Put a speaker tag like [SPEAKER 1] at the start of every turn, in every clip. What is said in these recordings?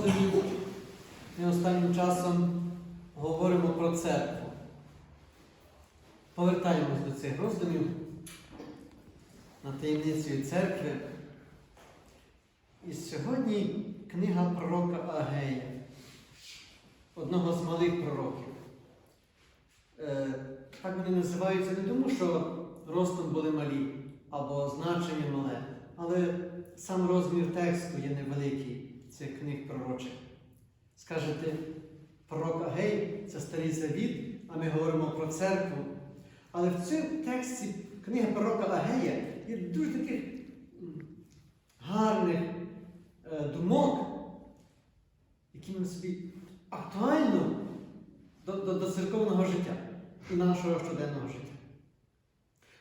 [SPEAKER 1] роздумів ми останнім часом говоримо про церкву. Повертаємось до цих роздумів над таємницею церкви. І сьогодні книга пророка Агея, одного з малих пророків. Е, Так вони називаються не тому, що ростом були малі або значення мале, але сам розмір тексту є невеликий цих книг пророчих. Скажете, пророк Агей це старий завіт, а ми говоримо про церкву. Але в цьому тексті книги пророка Агея є дуже таких гарних е, думок, які нам собі актуально до, до, до церковного життя і нашого щоденного життя.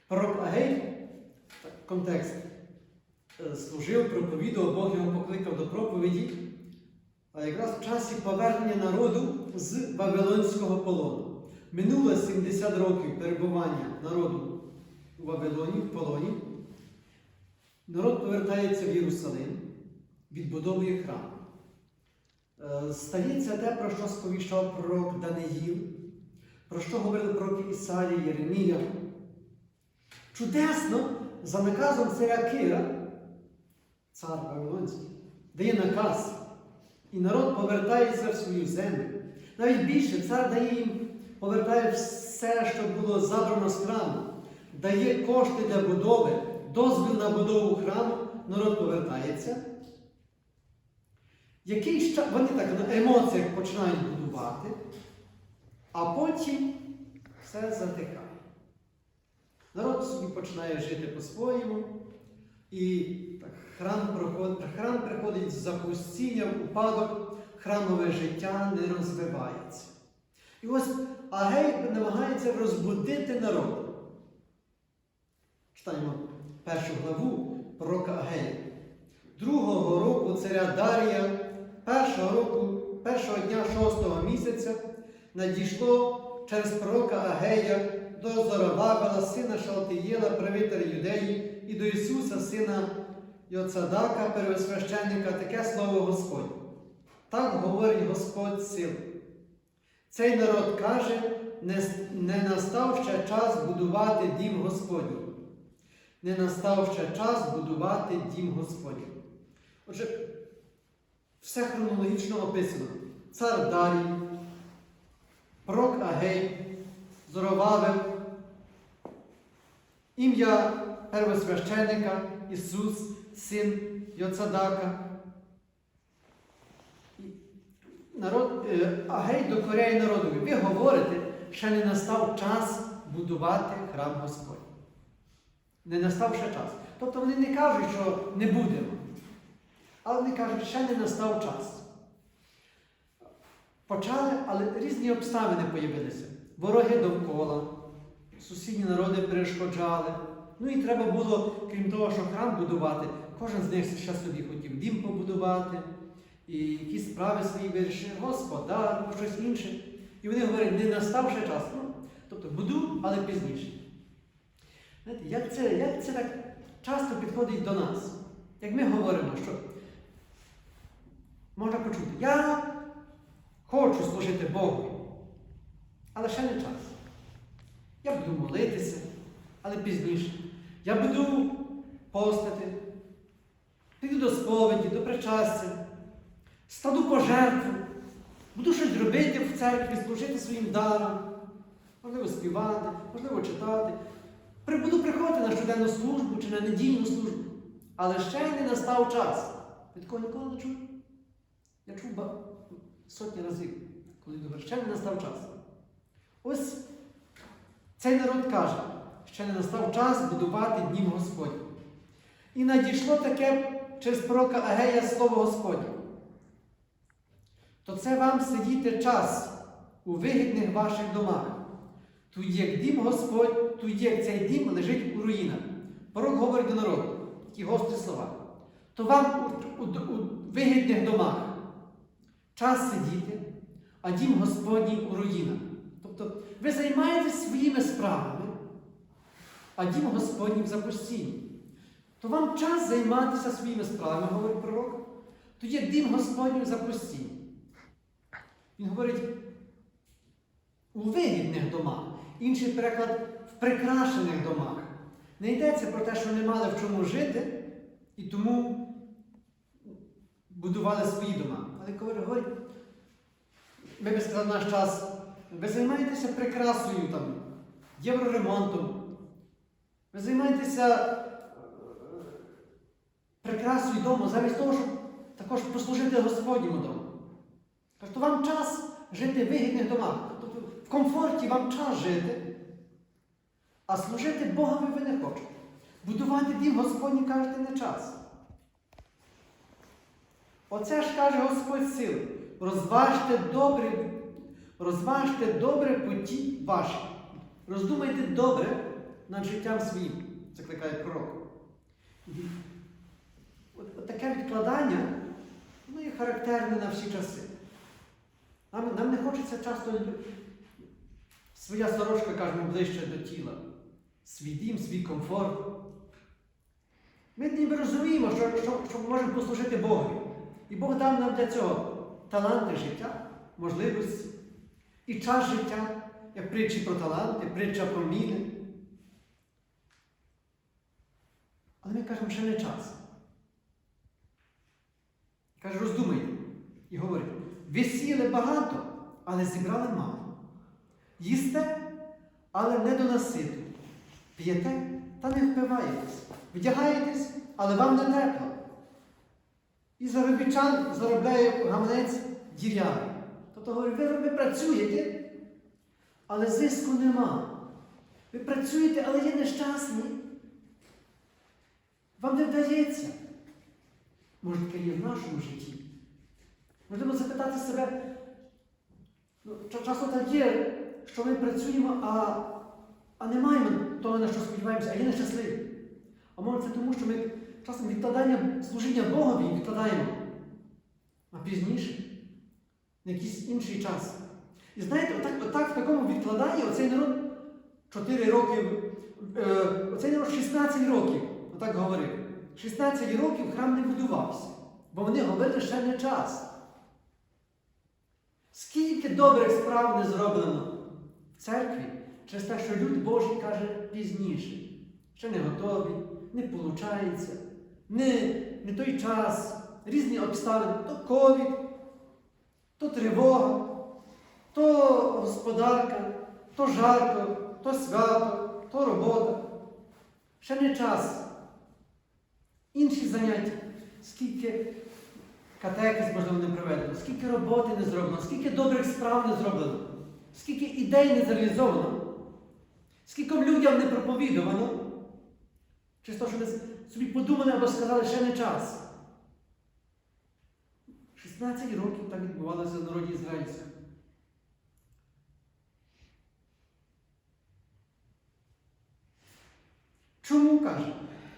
[SPEAKER 1] Пророк Агей, контекст, служив, проповідував, Бог його покликав до проповіді, а якраз в часі повернення народу з Вавилонського полону. Минуло 70 років перебування народу у Вавилоні, в полоні. Народ повертається в Єрусалим, відбудовує храм. Е, Стається те, про що сповіщав пророк Даниїл, про що говорили пророки Ісалія, Єремія. Чудесно, за наказом царя Кира, цар Вавилонський, дає наказ, і народ повертається в свою землю. Навіть більше цар дає їм, повертає все, що було забрано з храму, дає кошти для будови, дозвіл на будову храму, народ повертається. Якийсь час, вони так на емоціях починають будувати, а потім все затикає. Народ собі починає жити по-своєму, і храм, проходить, храм приходить в запустіння, упадок, храмове життя не розвивається. І ось Агей намагається розбудити народ. Читаємо першу главу пророка Агея. Другого року царя Дарія, першого року, першого дня шостого місяця, надійшло через пророка Агея до Зоробабела, сина Шалтиєла, правителя Юдеї, і до Ісуса, сина Йоцадака, первосвященника, таке слово Господь. Так говорить Господь сил. Цей народ каже, не, не настав ще час будувати дім Господній. Не настав ще час будувати дім Господній. Отже, все хронологічно описано. Цар Дарій, Агей, Зоровавел, ім'я первосвященника Ісус, син Йоцадака. Народ, е, Агей докоряє народові. Ви говорите, ще не настав час будувати храм Господь. Не настав ще час. Тобто вони не кажуть, що не будемо. Але вони кажуть, ще не настав час. Почали, але різні обставини появилися. Вороги довкола, сусідні народи перешкоджали. Ну і треба було, крім того, що храм будувати, кожен з них ще собі хотів дім побудувати, і якісь справи свої вирішив, господар, щось інше. І вони говорять, не настав ще час. Ну, тобто буду, але пізніше. Знаєте, як це, як це так часто підходить до нас? Як ми говоримо, що можна почути, я хочу служити Богу, але ще не час. Я буду молитися, але пізніше. Я буду постати, піду до сповіді, до причастя, стану пожертву, буду щось робити в церкві, служити своїм даром, можливо, співати, можливо, читати. Буду приходити на щоденну службу чи на недільну службу. Але ще не настав час. Ви такого ніколи не чув? Я чув сотні разів, коли говорю, ще не настав час. Ось цей народ каже, ще не настав час будувати дім Господній. І надійшло таке через пророка Агея слово Господнє. То це вам сидіти час у вигідних ваших домах. Тут як дім Господь, тут як цей дім лежить у руїнах. Пророк говорить до народу, такі гострі слова. То вам у, у, у вигідних домах час сидіти, а дім Господній у руїнах. Тобто ви займаєтесь своїми справами, а дім Господній в запустінні. То вам час займатися своїми справами, говорить пророк. то є дім Господній запустінь. Він говорить у вигідних домах, інший переклад в прикрашених домах. Не йдеться про те, що не мали в чому жити, і тому будували свої дома. Але коли говорить, ми би сказали наш час, ви займаєтеся прикрасою там, євроремонтом, ви займаєтеся е, прикрасою дому замість того, щоб також послужити Господньому дому. Тобто вам час жити в вигідних домах. Тобто в комфорті вам час жити, а служити Богові ви не хочете. Будувати дім Господній кажете не час. Оце ж каже Господь сил. Розважте добре, розважте добре путі ваші. Роздумайте добре над життям своїм, закликає пророк. От, от таке відкладання, воно є характерне на всі часи. Нам, нам не хочеться часто своя сорочка, кажемо, ближче до тіла. Свій дім, свій комфорт. Ми ніби розуміємо, що, що, що можемо послужити Богові. І Бог дав нам для цього таланти життя, можливості і час життя, як притчі про таланти, притча про міни. Але ми кажемо, що не час. Каже, роздумайте. І говорить, ви сіли багато, але зібрали мало. Їсте, але не до наситу. П'єте, та не впиваєтесь. Вдягаєтесь, але вам не тепло. І заробітчан заробляє гаманець дірявий. Тобто говорить, ви, ви працюєте, але зиску нема. Ви працюєте, але є нещасні. Вам не вдається. Може, таке є в нашому житті. Можемо запитати себе, ну, часто так є, що ми працюємо, а, а не маємо того, на що сподіваємося, а є нещасливі. А може це тому, що ми часом відкладання служіння Богові відкладаємо а пізніше, на якийсь інший час. І знаєте, отак, отак в такому відкладанні оцей народ 4 роки, е, оцей народ 16 років, отак говорив. 16 років храм не будувався, бо вони говорили ще не час. Скільки добрих справ не зроблено в церкві через те, що люд Божий каже пізніше. Ще не готові, не виходить, не, не той час, різні обставини, то ковід, то тривога, то господарка, то жарко, то свято, то робота. Ще не час. Інші заняття, скільки катехіз, можливо, не проведено, скільки роботи не зроблено, скільки добрих справ не зроблено, скільки ідей не зреалізовано, скільки людям не проповідувано. Те, що ви собі подумали або сказали, ще не час. 16 років так відбувалося в народі ізраїльському. Чому каже?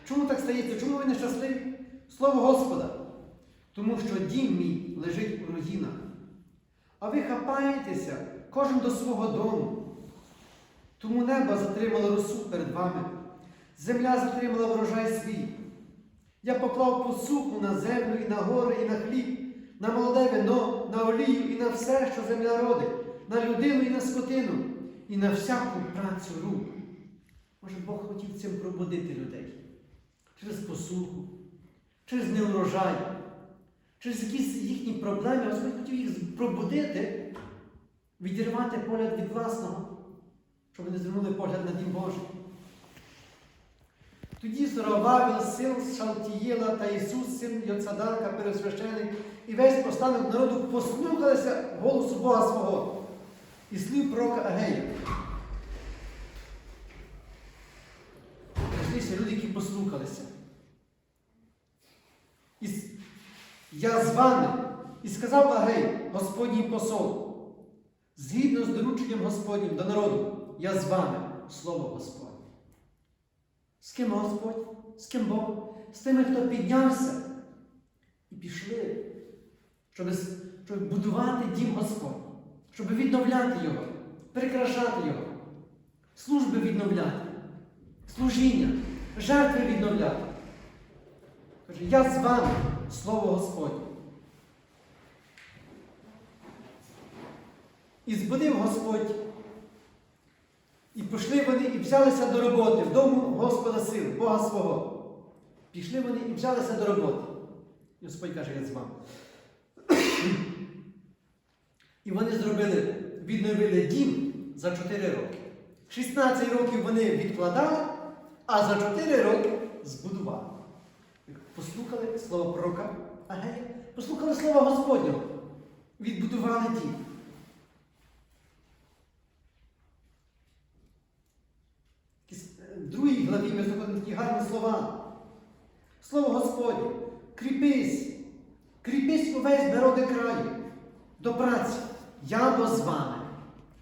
[SPEAKER 1] Чому так стається? Чому ви нещасливі? Слово Господа. Тому що дім мій лежить у руїнах. А ви хапаєтеся кожен до свого дому. Тому небо затримало росу перед вами, земля затримала врожай свій. Я поклав посуху на землю і на гори, і на хліб, на молоде вино, на олію і на все, що земля родить, на людину і на скотину, і на всяку працю рук. Може, Бог хотів цим пробудити людей через посуху, через неурожай, через якісь їхні проблеми. Господь хотів їх пробудити, відірвати погляд від власного, щоб вони звернули погляд на Дім Божий. Тоді Зоровавел, син Шалтієла та Ісус, син Йоцадака, пересвященик, і весь останок народу послухалися голосу Бога свого і слів пророка Агея. Знайшлися люди, які послухалися. І я з вами, і сказав Агей, Господній посол, згідно з дорученням Господнім до народу, я з вами, слово Господнє. З ким Господь, з ким Бог, з тими, хто піднявся і пішли, щоб, щоб будувати дім Господь, щоб відновляти його, прикрашати його, служби відновляти, служіння, жертви відновляти. Каже, я з вами, слово Господнє. І збудив Господь. І пішли вони і взялися до роботи в дому Господа сил, Бога свого. Пішли вони і взялися до роботи. І Господь каже, я з вами. І вони зробили, відновили дім за 4 роки. 16 років вони відкладали, а за 4 роки збудували. Послухали слово пророка Агея, послухали слово Господнього. Відбудували дім. Якісь, е, В знаходимо такі гарні слова. Слово Господнє, кріпись, кріпись увесь народи краю, до праці. Я бо з вами.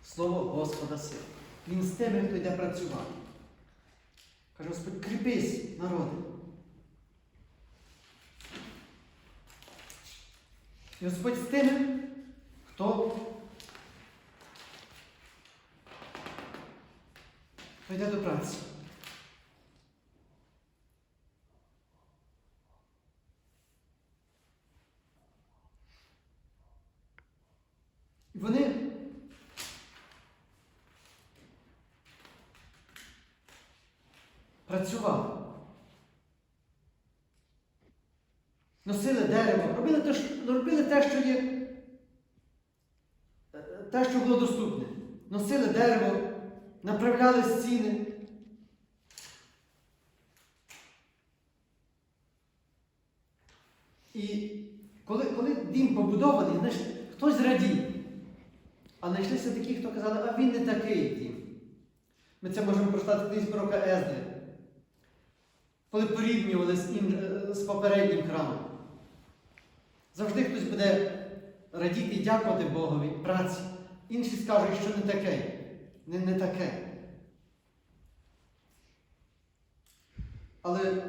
[SPEAKER 1] Слово Господа сил. Він з тими, хто йде працювати. Каже Господь, кріпись, народи. І Господь з тими, хто йде до праці. Вони працювали. Носили дерево, робили те, що, робили те, що є, е, те, що було доступне. Носили дерево, направляли стіни. І коли, коли дім побудований, знаєш, хтось зрадів. А знайшлися такі, хто казали, а він не такий дім. Ми це можемо прочитати колись пророка Ездри. Коли порівнювали з, ін- е, з попереднім храмом. Завжди хтось буде радіти і дякувати Богові праці. Інші скажуть, що не таке. Не, не таке. Але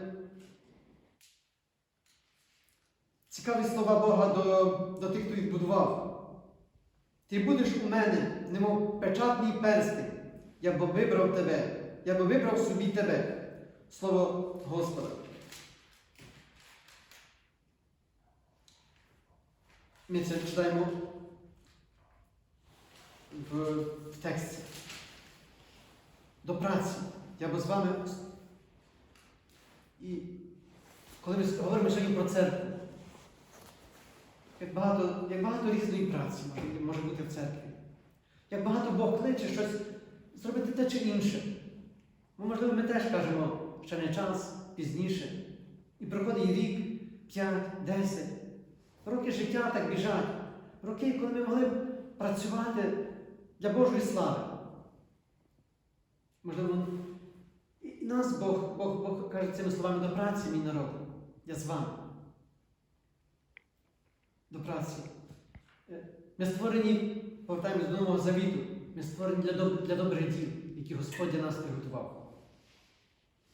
[SPEAKER 1] цікаві слова Бога до, до тих, хто їх будував. Ти будеш у мене, немов печатний перстень. Я б вибрав тебе, я б вибрав собі тебе. Слово Господа. Ми це читаємо в, в тексті. До праці. Я б з вами. І коли ми говоримо сьогодні про церкву, як багато, як багато різної праці може, може бути в церкві. Як багато Бог кличе щось зробити те чи інше. Ну, можливо, ми теж кажемо, що не час, пізніше. І проходить рік, п'ять, десять. Роки життя так біжать. Роки, коли ми могли б працювати для Божої слави. Можливо, і нас Бог, Бог, Бог каже цими словами до праці, мій народ. Я з вами. До праці. Е, Ми створені, повертаємось до Нового Завіту, ми створені для, доб- для добрих діл, які Господь для нас приготував.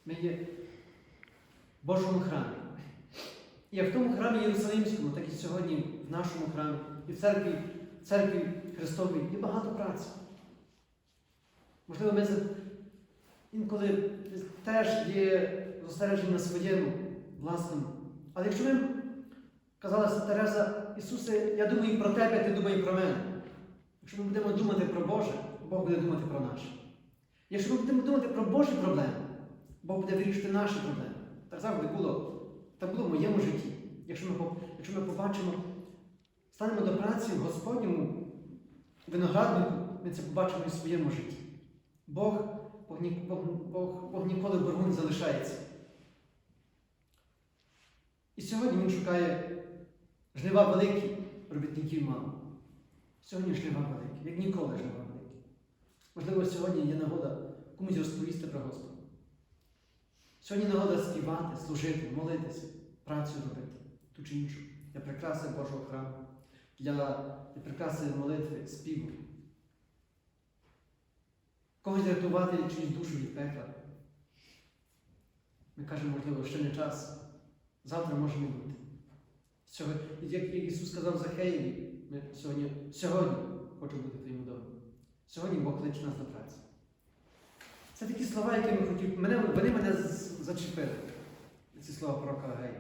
[SPEAKER 1] Ми є в Божому храмі. І як в тому храмі Єрусалимському, так і сьогодні в нашому храмі, і в церкві, в церкві Христовій є багато праці. Можливо, ми інколи теж є зосереджені на своєму власному. Але якщо ми, казала Тереза, Ісусе, я думаю про тебе, ти думай про мене. Якщо ми будемо думати про Боже, Бог буде думати про наше. Якщо ми будемо думати про Божі проблеми, Бог буде вирішити наші проблеми. Так завжди було. Так було в моєму житті. Якщо ми, якщо ми побачимо, станемо до праці в Господньому винограднику, ми це побачимо і в своєму житті. Бог, Бог, Бог, Бог, Бог ніколи в боргу не залишається. І сьогодні Він шукає жнива великі, робітників мало. Сьогодні жнива великі, як ніколи жнива великі. Можливо, сьогодні є нагода комусь розповісти про Господа. Сьогодні нагода співати, служити, молитися, працю робити, ту чи іншу. Для прикраси Божого храму, для, прикраси молитви, співу. Когось рятувати чиюсь душу від пекла. Ми кажемо, можливо, ще не час. Завтра може не бути. Сьогодні, як, Ісус сказав Захеєві, ми сьогодні, сьогодні хочу бути в твоєму домі. Сьогодні Бог кличе нас до працю. Це такі слова, які ми хотів. Мене, вони мене зачепили. Ці слова пророка Гей.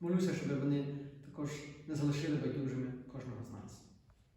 [SPEAKER 1] Молюся, щоб вони також не залишили байдужими